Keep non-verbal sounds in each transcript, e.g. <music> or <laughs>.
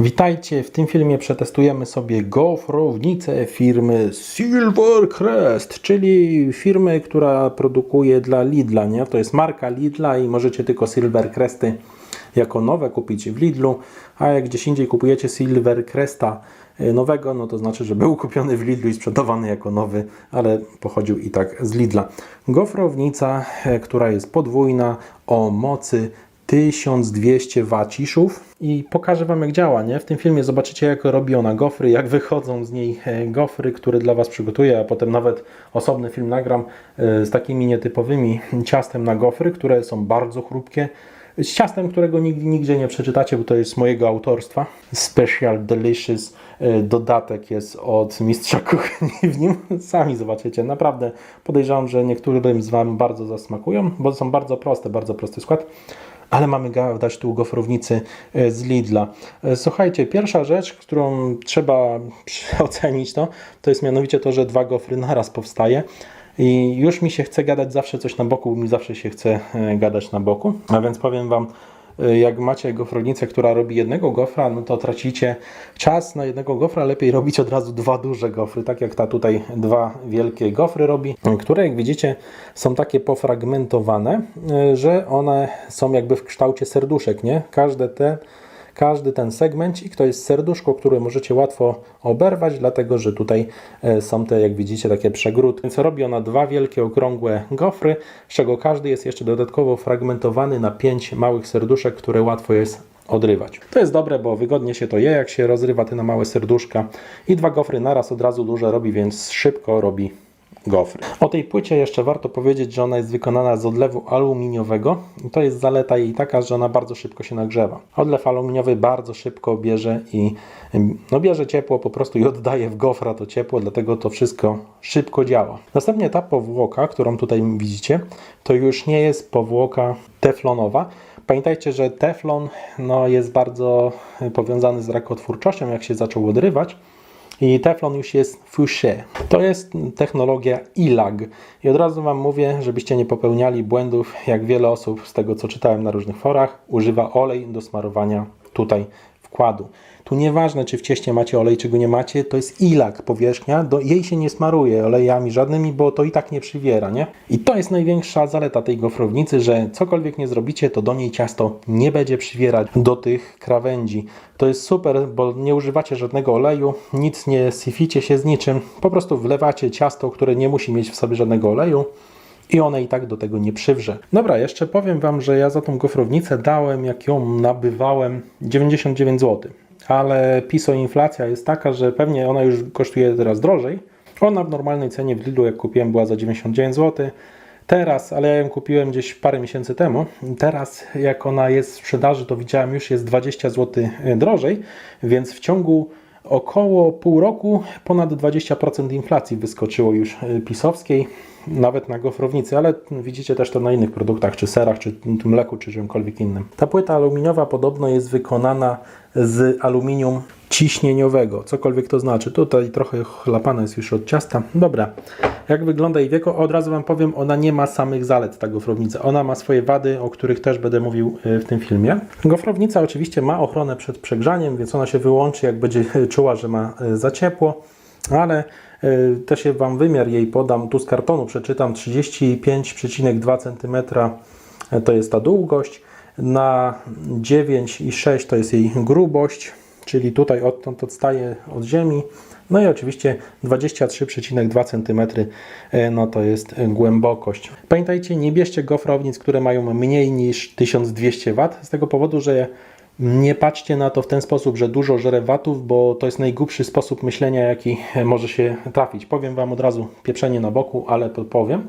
Witajcie, w tym filmie przetestujemy sobie gofrownicę firmy Silvercrest, czyli firmy, która produkuje dla Lidla, nie? To jest marka Lidla i możecie tylko Silvercresty jako nowe kupić w Lidlu, a jak gdzieś indziej kupujecie Silvercresta e, nowego, no to znaczy, że był kupiony w Lidlu i sprzedawany jako nowy, ale pochodził i tak z Lidla. Gofrownica, e, która jest podwójna o mocy 1200 waciszów i pokażę Wam jak działa, nie? W tym filmie zobaczycie jak robi ona gofry, jak wychodzą z niej e, gofry, które dla Was przygotuję, a potem nawet osobny film nagram e, z takimi nietypowymi <laughs> ciastem na gofry, które są bardzo chrupkie, z ciastem, którego nigdy nigdzie nie przeczytacie, bo to jest mojego autorstwa. Special Delicious e, dodatek jest od mistrza <laughs> kuchni w nim. Sami zobaczycie. Naprawdę podejrzewam, że niektórym z Wam bardzo zasmakują, bo są bardzo proste, bardzo prosty skład. Ale mamy dać tu gofrownicy e, z Lidla. E, Słuchajcie, pierwsza rzecz, którą trzeba <laughs> ocenić, to, to jest mianowicie to, że dwa gofry naraz powstaje. I już mi się chce gadać zawsze coś na boku, mi zawsze się chce e, gadać na boku. A więc powiem Wam, jak macie gofrownicę, która robi jednego gofra, no to tracicie czas na jednego gofra. Lepiej robić od razu dwa duże gofry, tak jak ta tutaj dwa wielkie gofry robi, które jak widzicie są takie pofragmentowane, e, że one są jakby w kształcie serduszek, nie? Każde te każdy ten segmencik to jest serduszko, które możecie łatwo oberwać, dlatego że tutaj e, są te, jak widzicie, takie przegródki. Więc robi ona dwa wielkie, okrągłe gofry, z czego każdy jest jeszcze dodatkowo fragmentowany na pięć małych serduszek, które łatwo jest odrywać. To jest dobre, bo wygodnie się to je, jak się rozrywa te na małe serduszka i dwa gofry naraz od razu duże robi, więc szybko robi gofry. O tej płycie jeszcze warto powiedzieć, że ona jest wykonana z odlewu aluminiowego. To jest zaleta jej taka, że ona bardzo szybko się nagrzewa. Odlew aluminiowy bardzo szybko bierze i no, bierze ciepło po prostu i oddaje w gofra to ciepło, dlatego to wszystko szybko działa. Następnie ta powłoka, którą tutaj widzicie, to już nie jest powłoka teflonowa. Pamiętajcie, że teflon no, jest bardzo powiązany z rakotwórczością, jak się zaczął odrywać. I teflon już jest Fouché. To jest technologia ILAG. I od razu Wam mówię, żebyście nie popełniali błędów, jak wiele osób z tego, co czytałem na różnych forach, używa olej do smarowania tutaj wkładu. Tu nieważne, czy w cieście macie olej, czy go nie macie, to jest ilak powierzchnia, do jej się nie smaruje olejami żadnymi, bo to i tak nie przywiera, nie? I to jest największa zaleta tej gofrownicy, że cokolwiek nie zrobicie, to do niej ciasto nie będzie przywierać do tych krawędzi. To jest super, bo nie używacie żadnego oleju, nic nie syficie się z niczym, po prostu wlewacie ciasto, które nie musi mieć w sobie żadnego oleju, i one i tak do tego nie przywrze. Dobra, jeszcze powiem Wam, że ja za tą gofrownicę dałem, jak ją nabywałem, 99 zł. Ale piso inflacja jest taka, że pewnie ona już kosztuje teraz drożej. Ona w normalnej cenie w Lidlu, jak kupiłem, była za 99 zł. Teraz, ale ja ją kupiłem gdzieś parę miesięcy temu. Teraz, jak ona jest w sprzedaży, to widziałem już jest 20 zł drożej, więc w ciągu około pół roku ponad 20% inflacji wyskoczyło już y, pisowskiej, nawet na gofrownicy, ale widzicie też to na innych produktach, czy serach, czy mleku, czy czymkolwiek innym. Ta płyta aluminiowa podobno jest wykonana z aluminium ciśnieniowego, cokolwiek to znaczy. Tutaj trochę chlapana jest już od ciasta. Dobra, jak wygląda jej wieko? Od razu Wam powiem, ona nie ma samych zalet, ta gofrownica. Ona ma swoje wady, o których też będę mówił y, w tym filmie. Gofrownica oczywiście ma ochronę przed przegrzaniem, więc ona się wyłączy, jak będzie <laughs> czuła, że ma y, za ciepło, ale y, też Wam wymiar jej podam. Tu z kartonu przeczytam 35,2 cm to jest ta długość. Na 9,6 to jest jej grubość czyli tutaj odtąd odstaje od ziemi. No i oczywiście 23,2 cm no to jest głębokość. Pamiętajcie, nie bierzcie gofrownic, które mają mniej niż 1200 W, z tego powodu, że nie patrzcie na to w ten sposób, że dużo żre watów, bo to jest najgłupszy sposób myślenia, jaki może się trafić. Powiem Wam od razu pieprzenie na boku, ale to powiem.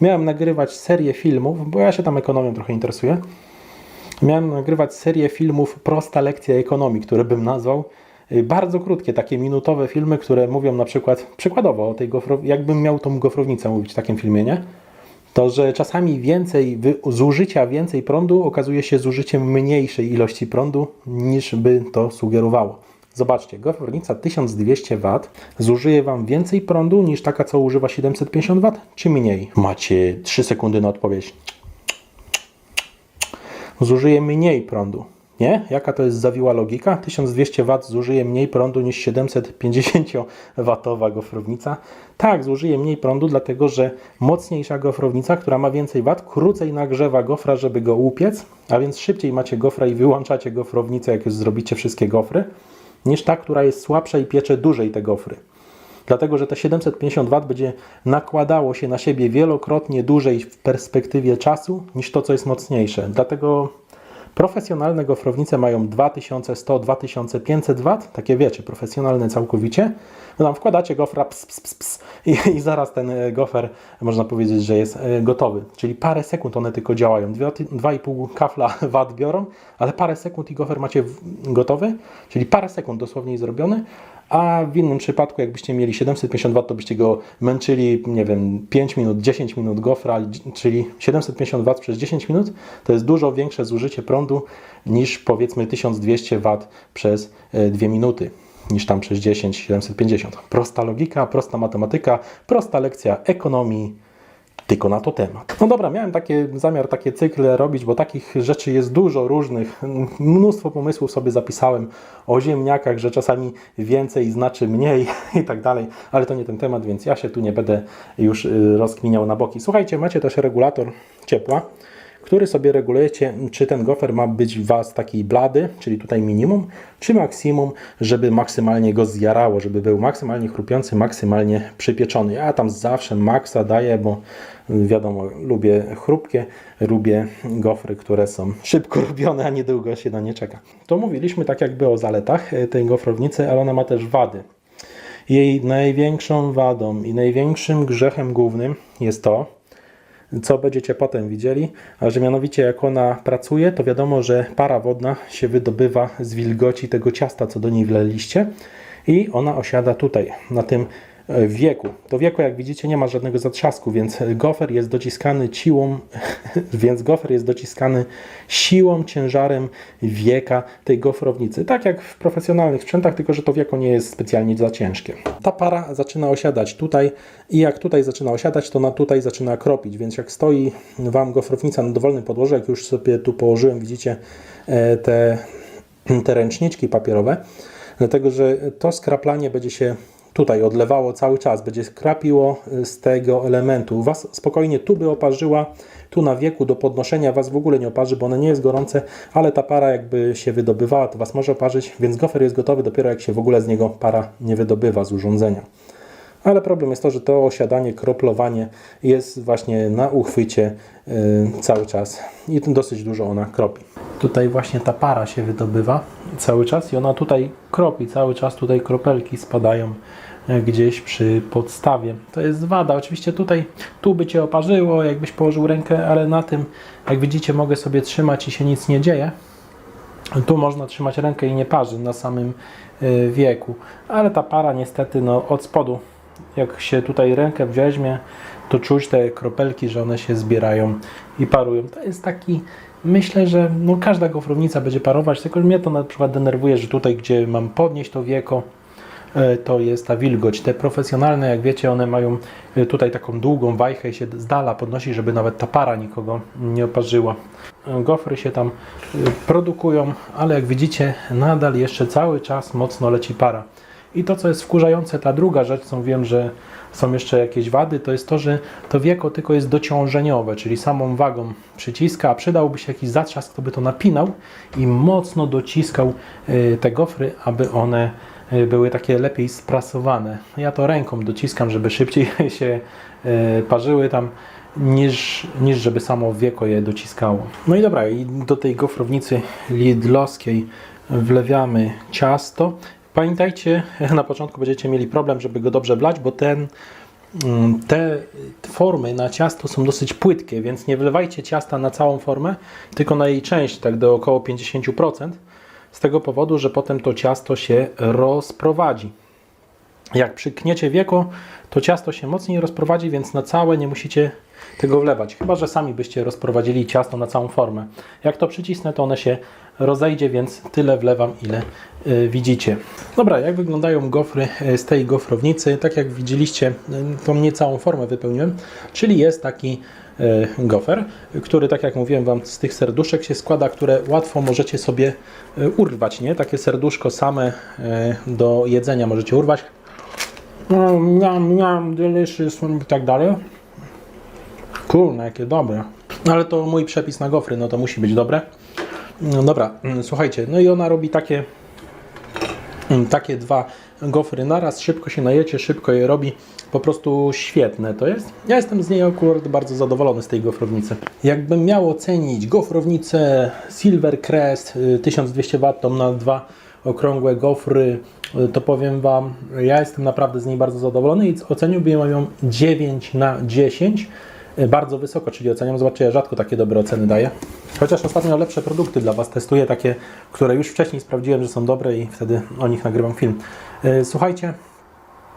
Miałem nagrywać serię filmów, bo ja się tam ekonomią trochę interesuję miałem nagrywać serię filmów Prosta lekcja ekonomii, które bym nazwał. Y, bardzo krótkie, takie minutowe filmy, które mówią na przykład, przykładowo o tej gofrownicy, jakbym miał tą gofrownicę mówić w takim filmie, nie? To, że czasami więcej, zużycia więcej prądu okazuje się zużyciem mniejszej ilości prądu, niż by to sugerowało. Zobaczcie, gofrownica 1200 W zużyje Wam więcej prądu niż taka, co używa 750 W, czy mniej? Macie 3 sekundy na odpowiedź zużyje mniej prądu. Nie? Jaka to jest zawiła logika? 1200 W zużyje mniej prądu niż 750-watowa gofrownica. Tak, zużyje mniej prądu, dlatego że mocniejsza gofrownica, która ma więcej wat, krócej nagrzewa gofra, żeby go upiec, a więc szybciej macie gofra i wyłączacie gofrownicę, jak już zrobicie wszystkie gofry, niż ta, która jest słabsza i piecze dłużej te gofry. Dlatego, że te 750 W będzie nakładało się na siebie wielokrotnie dłużej w perspektywie czasu niż to, co jest mocniejsze. Dlatego profesjonalne gofrownice mają 2100-2500 W, takie wiecie, profesjonalne całkowicie. No tam wkładacie gofra ps, ps, ps, ps, i, i zaraz ten e, gofer, można powiedzieć, że jest e, gotowy. Czyli parę sekund one tylko działają. Dwie- 2,5 kafla <laughs> wat biorą, ale parę sekund i gofer macie w- gotowy, czyli parę sekund dosłownie zrobiony, a w innym przypadku, jakbyście mieli 750 W, to byście go męczyli, nie wiem, 5 minut, 10 minut gofra, czyli 750 W przez 10 minut, to jest dużo większe zużycie prądu niż powiedzmy 1200 W przez 2 minuty, niż tam przez 10, 750. Prosta logika, prosta matematyka, prosta lekcja ekonomii, tylko na to temat. No dobra, miałem takie, zamiar takie cykle robić, bo takich rzeczy jest dużo różnych. Mnóstwo pomysłów sobie zapisałem o ziemniakach, że czasami więcej znaczy mniej <laughs> i tak dalej, ale to nie ten temat, więc ja się tu nie będę już y, rozkminiał na boki. Słuchajcie, macie też regulator ciepła, który sobie regulujecie, czy ten gofer ma być w Was taki blady, czyli tutaj minimum, czy maksimum, żeby maksymalnie go zjarało, żeby był maksymalnie chrupiący, maksymalnie przypieczony. Ja tam zawsze maksa daję, bo wiadomo, lubię chrupkie, lubię gofry, które są szybko <laughs> robione, a niedługo się na nie czeka. To mówiliśmy tak jakby o zaletach e, tej gofrownicy, ale ona ma też wady. Jej największą wadą i największym grzechem głównym jest to, co będziecie potem widzieli, a że mianowicie jak ona pracuje, to wiadomo, że para wodna się wydobywa z wilgoci tego ciasta, co do niej wleliście. I ona osiada tutaj, na tym wieku. To wieku, jak widzicie, nie ma żadnego zatrzasku, więc gofer jest dociskany siłą, <laughs> więc gofer jest dociskany siłą, ciężarem wieka tej gofrownicy. Tak jak w profesjonalnych sprzętach, tylko że to wieko nie jest specjalnie za ciężkie. Ta para zaczyna osiadać tutaj i jak tutaj zaczyna osiadać, to na tutaj zaczyna kropić, więc jak stoi Wam gofrownica na dowolnym podłożu, jak już sobie tu położyłem, widzicie e, te, te ręczniczki papierowe, dlatego że to skraplanie będzie się tutaj odlewało cały czas, będzie krapiło z tego elementu. Was spokojnie tu by oparzyła, tu na wieku do podnoszenia Was w ogóle nie oparzy, bo one nie jest gorące, ale ta para jakby się wydobywała, to Was może oparzyć, więc gofer jest gotowy dopiero jak się w ogóle z niego para nie wydobywa z urządzenia. Ale problem jest to, że to osiadanie, kroplowanie jest właśnie na uchwycie y, cały czas i dosyć dużo ona kropi. Tutaj właśnie ta para się wydobywa cały czas i ona tutaj kropi cały czas, tutaj kropelki spadają y, gdzieś przy podstawie. To jest wada. Oczywiście tutaj, tu by Cię oparzyło, jakbyś położył rękę, ale na tym, jak widzicie, mogę sobie trzymać i się nic nie dzieje. Tu można trzymać rękę i nie parzy na samym y, wieku, ale ta para niestety no, od spodu, jak się tutaj rękę weźmie, to czuć te kropelki, że one się zbierają i parują. To jest taki, myślę, że no, każda gofrownica będzie parować, tylko mnie to na przykład denerwuje, że tutaj, gdzie mam podnieść to wieko, e, to jest ta wilgoć. Te profesjonalne, jak wiecie, one mają e, tutaj taką długą wajchę i się z dala podnosi, żeby nawet ta para nikogo nie oparzyła. E, Gofry się tam produkują, ale jak widzicie, nadal jeszcze cały czas mocno leci para. I to, co jest wkurzające, ta druga rzecz, co wiem, że są jeszcze jakieś wady, to jest to, że to wieko tylko jest dociążeniowe, czyli samą wagą przyciska, a przydałby się jakiś zatrzask, kto by to napinał i mocno dociskał y, te gofry, aby one y, były takie lepiej sprasowane. Ja to ręką dociskam, żeby szybciej <laughs> się y, parzyły tam, niż, niż żeby samo wieko je dociskało. No i dobra, i do tej gofrownicy lidlowskiej wlewiamy ciasto. Pamiętajcie, <laughs> na początku będziecie mieli problem, żeby go dobrze blać, bo ten, mm, te formy na ciasto są dosyć płytkie, więc nie wlewajcie ciasta na całą formę, tylko na jej część, tak do około 50%, z tego powodu, że potem to ciasto się rozprowadzi. Jak przykniecie wieko, to ciasto się mocniej rozprowadzi, więc na całe nie musicie tego wlewać. Chyba, że sami byście rozprowadzili ciasto na całą formę. Jak to przycisnę, to one się rozejdzie, więc tyle wlewam, ile y, widzicie. Dobra, jak wyglądają gofry y, z tej gofrownicy? Tak jak widzieliście, y, tą niecałą formę wypełniłem, czyli jest taki gofer, który, tak jak mówiłem Wam, z tych serduszek się składa, które łatwo możecie sobie urwać, nie? Takie serduszko same do jedzenia możecie urwać. No, Miam, miam, delicious i tak dalej. Kurna, jakie dobre. No ale to mój przepis na gofry, no to musi być dobre. No dobra, mm, słuchajcie, no i ona robi takie Mm, takie dwa gofry naraz, szybko się najecie, szybko je robi, po prostu świetne to jest. Ja jestem z niej akurat bardzo zadowolony z tej gofrownicy. Jakbym miał ocenić gofrownicę Silver Crest y, 1200 W tą na dwa okrągłe gofry, y, to powiem Wam, ja jestem naprawdę z niej bardzo zadowolony i oceniłbym ją 9 na 10 y, bardzo wysoko, czyli oceniam. Zobaczcie, ja rzadko takie dobre oceny daję. Chociaż ostatnio lepsze produkty dla Was testuję, takie, które już wcześniej sprawdziłem, że są dobre i wtedy o nich nagrywam film. E, Słuchajcie,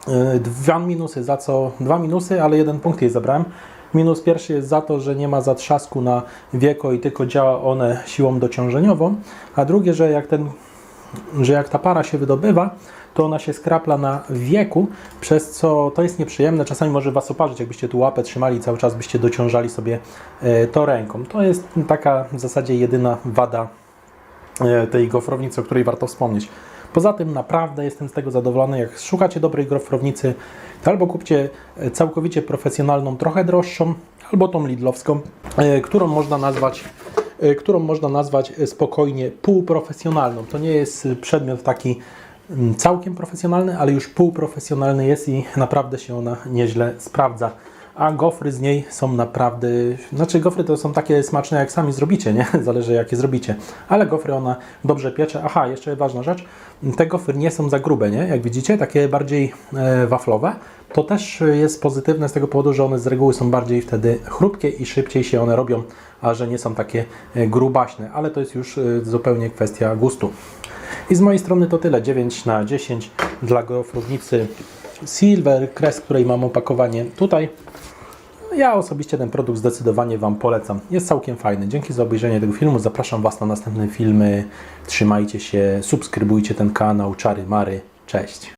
e, dwa minusy, za co? Dwa minusy, ale jeden punkt jej zabrałem. Minus pierwszy jest za to, że nie ma zatrzasku na wieko i tylko działa one siłą dociążeniową, a drugie, że jak ten że jak ta para się wydobywa, to ona się skrapla na wieku, przez co to jest nieprzyjemne. Czasami może Was oparzyć, jakbyście tu łapę trzymali cały czas byście dociążali sobie e, to ręką. To jest taka w zasadzie jedyna wada e, tej gofrownicy, o której warto wspomnieć. Poza tym naprawdę jestem z tego zadowolony. Jak szukacie dobrej gofrownicy, to albo kupcie e, całkowicie profesjonalną, trochę droższą, albo tą lidlowską, którą można nazwać którą można nazwać e, spokojnie półprofesjonalną. To nie jest e, przedmiot taki mm, całkiem profesjonalny, ale już półprofesjonalny jest i naprawdę się ona nieźle sprawdza. A gofry z niej są naprawdę, znaczy gofry to są takie smaczne jak sami zrobicie, nie? <laughs> Zależy jakie zrobicie. Ale gofry ona dobrze piecze. Aha, jeszcze ważna rzecz, te gofry nie są za grube, nie? Jak widzicie, takie bardziej e, waflowe. To też jest pozytywne z tego powodu, że one z reguły są bardziej wtedy chrupkie i szybciej się one robią, a że nie są takie e, grubaśne. Ale to jest już e, zupełnie kwestia gustu. I z mojej strony to tyle. 9 na 10 dla gofrownicy Silver Crest, której mam opakowanie tutaj. Ja osobiście ten produkt zdecydowanie Wam polecam. Jest całkiem fajny. Dzięki za obejrzenie tego filmu. Zapraszam Was na następne filmy. Trzymajcie się, subskrybujcie ten kanał. Czary Mary. Cześć.